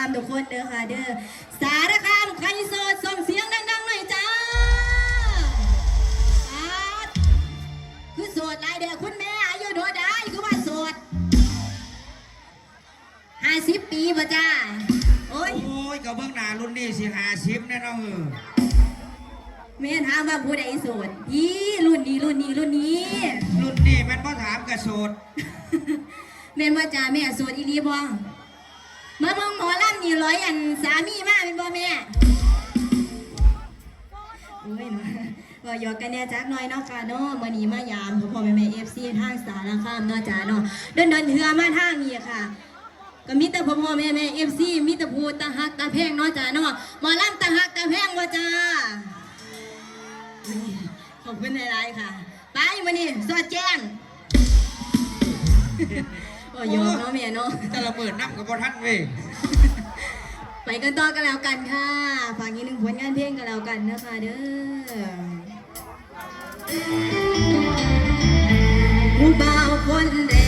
ารคามทุกคนเด้อค่ะเด้อสารคามใครโสดส่งเสียงดังๆหน่อยจ้าอาดคือโสดหลายเด้อคุณแม่อายุโดดได้คือว่าโสดห้าสิบปีป่ะจ้าโอ้ยโอ้ยกับเบื้องหน้ารุ่นนี้สิหาชิปแน่นอนเออแม่ถามว่าผู้ใดโสดยี่รุ่นนี้รุ่นนี้รุ่นนี้ รุ่นนี้แมันพ่อถามกระโสดแม่นว่าจ้าแม่โสดอีหลีบ่มาเบิ่งหมอลำ นี่ร้อยอันสามีมาเป็นบ่แม่โอ้ยเนาะก็ยอกกันแน่จักหน่อยเนาะค่ะเนาะมื้อนี้มายามพ่อพ่อแม่แม่ FC ทางสารคามเนาะจ้าเนาะเดินเดินเถือมาทางนี้ค่ะ ก็มีแต่พ่อพ่อแม่แม่ FC มีแต่ผู้ตาฮักตาแพงเนาะจ้าเนาะหมอลำตาฮักตาแพงบ่จ้าขอบคุณหลายๆค่ะ ไปมานี่สอดแจ้งโอ้ยยอมเนาะเมียเนาะแต่ละหมื่นนับกับพ่ท่านเว้ย ไปกันต่อกันแล้วกันค่ะฝากอีกหนึ่งผลงานเพลงกันแล้วกันนะคะเด้อผู้บ่าวคนแร